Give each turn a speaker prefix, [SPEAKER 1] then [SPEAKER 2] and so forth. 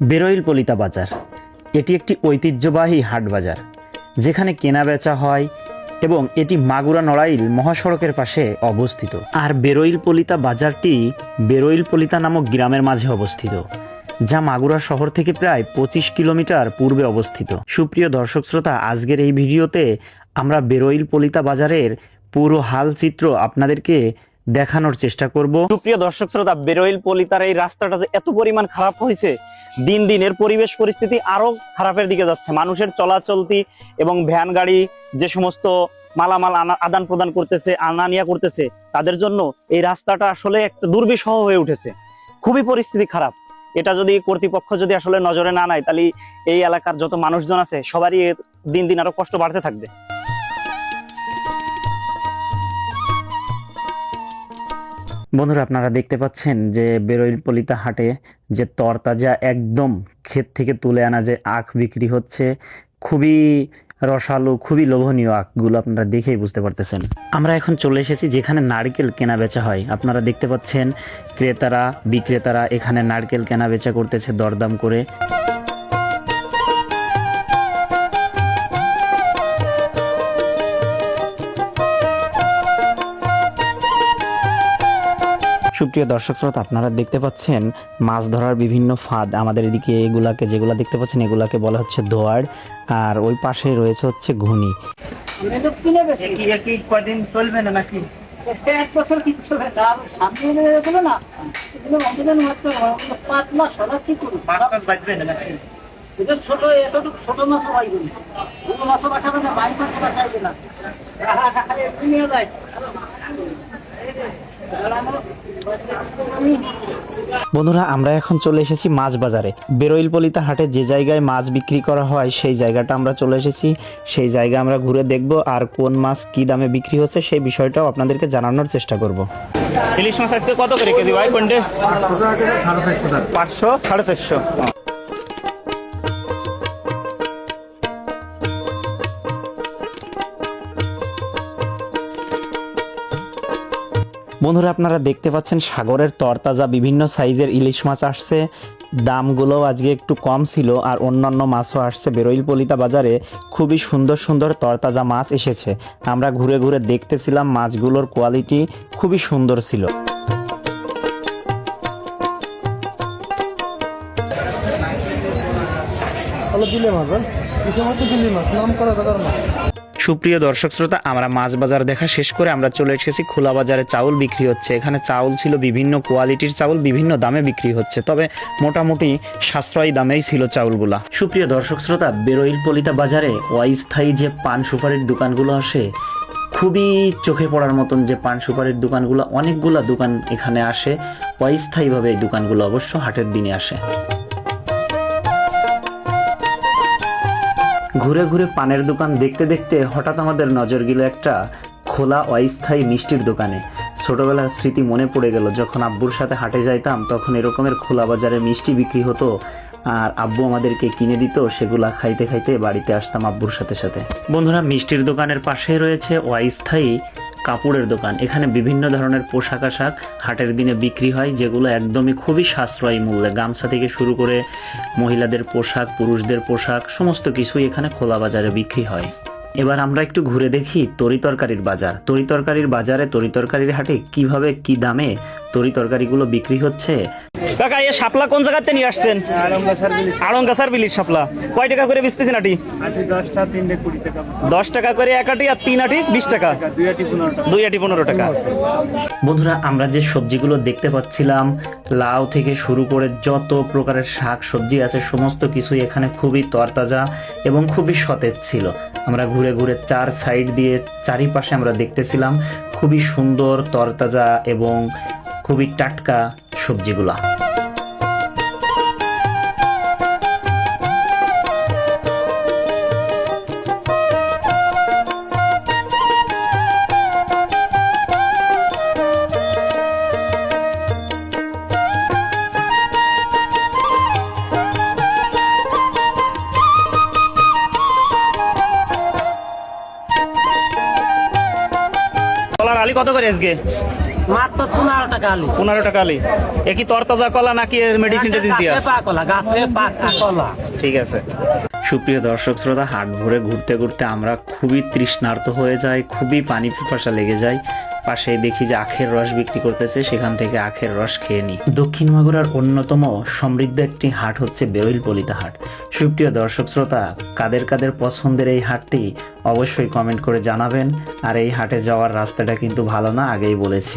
[SPEAKER 1] বেরইল পলিতা বাজার। এটি একটি ঐতিহ্যবাহী হাট বাজার, যেখানে কেনা বেচা হয় এবং এটি মাগুরা নড়াইল মহাসড়কের পাশে অবস্থিত। আর বেরোইল পলিতা বাজারটি বেরইল পলিতা নামক গ্রামের মাঝে অবস্থিত, যা মাগুরা শহর থেকে প্রায় পঁচিশ কিলোমিটার পূর্বে অবস্থিত। সুপ্রিয় দর্শক শ্রোতা, আজকের এই ভিডিওতে আমরা বেরইল পলিতা বাজারের পুরো হাল চিত্র আপনাদেরকে দেখানোর চেষ্টা করব। সুপ্রিয় দর্শক শ্রোতা, বেরোইল পলিতার এই রাস্তাটা যে এত পরিমাণ খারাপ হয়েছে, দিন দিন এর পরিবেশ পরিস্থিতি আরও খারাপের দিকে যাচ্ছে। মানুষের চলাচলতি এবং ভ্যান গাড়ি যে সমস্ত মালামাল আদান প্রদান করতেছে আনা নিয়া করতেছে, তাদের জন্য এই রাস্তাটা আসলে একটা দুর্বিষহ হয়ে উঠেছে। খুবই পরিস্থিতি খারাপ। এটা যদি কর্তৃপক্ষ যদি আসলে নজরে না নেয়, তাহলে এই এলাকার যত মানুষজন আছে, সবারই দিন দিন আরও কষ্ট বাড়তে থাকবে। বন্ধুরা, আপনারা দেখতে পাচ্ছেন যে বেরইল পলিতা হাটে যে তরতাজা একদম ক্ষেত থেকে তুলে আনা যে আখ বিক্রি হচ্ছে, খুবই রসালো, খুবই লোভনীয় আখগুলো আপনারা দেখেই বুঝতে পারতেছেন। আমরা এখন চলে এসেছি যেখানে নারকেল কেনা বেচা হয়। আপনারা দেখতে পাচ্ছেন ক্রেতারা, বিক্রেতারা এখানে নারকেল কেনা বেচা করতেছে দরদাম করে। সুপ্রিয় দর্শক শ্রোতা আপনারা দেখতে পাচ্ছেন মাছ ধরার বিভিন্ন ফাঁদ। আমাদের এদিকে এগুলাকে যেগুলো দেখতে পাচ্ছেন এগুলাকে বলা হচ্ছে দোয়ার আর ওই পাশে রয়েছে হচ্ছে ঘুনি।
[SPEAKER 2] এটা কিনে বেশি
[SPEAKER 1] কয়দিন চলবে না নাকি?
[SPEAKER 2] এক বছর কিচ্ছু না সামনে এনে এগুলো না। এগুলো অন্তত মাত্র পাঁচ মাস হলো ঠিক করুন এটা ছোট এতটুকু ছোট মাছও পাইবে না। ছোট মাছও বাঁচাবে না বাইক মাছও বাঁচাবে না। এমনি নিয়ে যায়। আর আমার-
[SPEAKER 1] বন্ধুরা আমরা এখন চলে এসেছি মাছ বাজারে বেরইলপলিতা হাটে যে জায়গায় মাছ বিক্রি করা হয় সেই জায়গাটা আমরা চলে এসেছি। সেই জায়গা আমরা ঘুরে দেখব আর কোন মাছ কি দামে বিক্রি হচ্ছে সেই বিষয়টাও আপনাদেরকে জানানোর চেষ্টা করব। ইলিশ মাছ আজকে কত করে কেজি ভাই কোনটে? পাঁচশো সাড়ে চারশো। বন্ধুরা, আপনারা দেখতে পাচ্ছেন সাগরের তরতাজা বিভিন্ন সাইজের ইলিশ মাছ আসছে। দামগুলো আজকে একটু কম ছিল আর অন্যান্য মাছও আসছে। বেরইল পলিতা বাজারে খুবই সুন্দর সুন্দর তরতাজা মাছ এসেছে। আমরা ঘুরে ঘুরে দেখতেছিলাম মাছগুলোর কোয়ালিটি খুবই সুন্দর ছিল।
[SPEAKER 3] দিলে মাছ মধ্যে মাছ নাম করা দরকার না
[SPEAKER 1] সুপ্রিয় দর্শক শ্রোতা, আমরা মাছ বাজার দেখা শেষ করে আমরা চলে এসেছি। খোলা বাজারে চাউল বিক্রি হচ্ছে। এখানে চাউল ছিল বিভিন্ন কোয়ালিটির চাউল, বিভিন্ন দামে বিক্রি হচ্ছে। তবে মোটামুটি সাশ্রয়ী দামেই ছিল চাউলগুলা। সুপ্রিয় দর্শক শ্রোতা, বেরইল পলিতা বাজারে অস্থায়ী যে পান সুপারির দোকানগুলো আসে, খুবই চোখে পড়ার মতন যে পান সুপারির দোকানগুলো, অনেকগুলা দোকান এখানে আসে। অস্থায়ীভাবে এই দোকানগুলো অবশ্য হাটের দিনে আসে। ঘুরে ঘুরে পানের দোকান দেখতে দেখতে হঠাৎ আমাদের নজর গেল একটা খোলা অস্থায়ী মিষ্টির দোকানে। ছোটবেলার স্মৃতি মনে পড়ে গেল, যখন আব্বুর সাথে হাটে যাইতাম তখন এরকমের খোলা বাজারে মিষ্টি বিক্রি হতো আর আব্বু আমাদেরকে কিনে দিত, সেগুলা খাইতে খাইতে বাড়িতে আসতাম আব্বুর সাথে সাথে। বন্ধুরা, মিষ্টির দোকানের পাশে রয়েছে অস্থায়ী কাপড়ের দোকান। এখানে বিভিন্ন ধরনের পোশাক আশাক হাটের দিনে বিক্রি হয়, যেগুলো একদমই খুবই সাশ্রয়ী মূল্যে। গামছা থেকে শুরু করে মহিলাদের পোশাক, পুরুষদের পোশাক, সমস্ত কিছুই এখানে খোলা বাজারে বিক্রি হয়। এবার আমরা একটু ঘুরে দেখি তরিতরকারির বাজার। তরিতরকারির বাজারে তরিতরকারির হাটে কীভাবে কি দামে তরিতরকারিগুলো বিক্রি হচ্ছে? কাকা এ শাপলা কোন জায়গাতে নিয়ে আসছেন? বিলির শাপলা। কয় টাকা করে বেচতেছেন আটি দশ টাকা করে এক আটি আর তিন আটি বিশ টাকা।
[SPEAKER 3] দুই আটি পনেরো টাকা।
[SPEAKER 1] বন্ধুরা আমরা যে সবজিগুলো দেখতে পাচ্ছিলাম লাউ থেকে শুরু করে যত প্রকারের শাক সবজি আছে সমস্ত কিছুই এখানে খুবই তরতাজা এবং খুবই সতেজ ছিল। আমরা ঘুরে ঘুরে চার সাইড দিয়ে চারিপাশে আমরা দেখতেছিলাম খুবই সুন্দর তরতাজা এবং খুবই টাটকা সবজিগুলা। কত করে আজকে?
[SPEAKER 2] মাত্র পনেরো
[SPEAKER 4] টাকা আলি।
[SPEAKER 1] পনেরো টাকা আলি। এ কি তরতাজা কলা নাকি এর মেডিসিন টেডিসিন দিয়া?
[SPEAKER 4] গাছে গাছে পাকা কলা।
[SPEAKER 1] ঠিক আছে। সুপ্রিয় দর্শক শ্রোতা হাট ভরে ঘুরতে ঘুরতে আমরা খুবই তৃষ্ণার্ত হয়ে যাই খুবই পানি পিপাসা লেগে যায় পাশে দেখি যে আখের রস বিক্রি করতেছে, সেখান থেকে আখের রস খেয়ে নিই। দক্ষিণ মাগুরার অন্যতম সমৃদ্ধ একটি হাট হচ্ছে বেরইল পলিতা হাট। সুপ্রিয় দর্শক শ্রোতা, কাদের কাদের পছন্দের এই হাটটি অবশ্যই কমেন্ট করে জানাবেন। আর এই হাটে যাওয়ার রাস্তাটা কিন্তু ভালো না, আগেই বলেছি।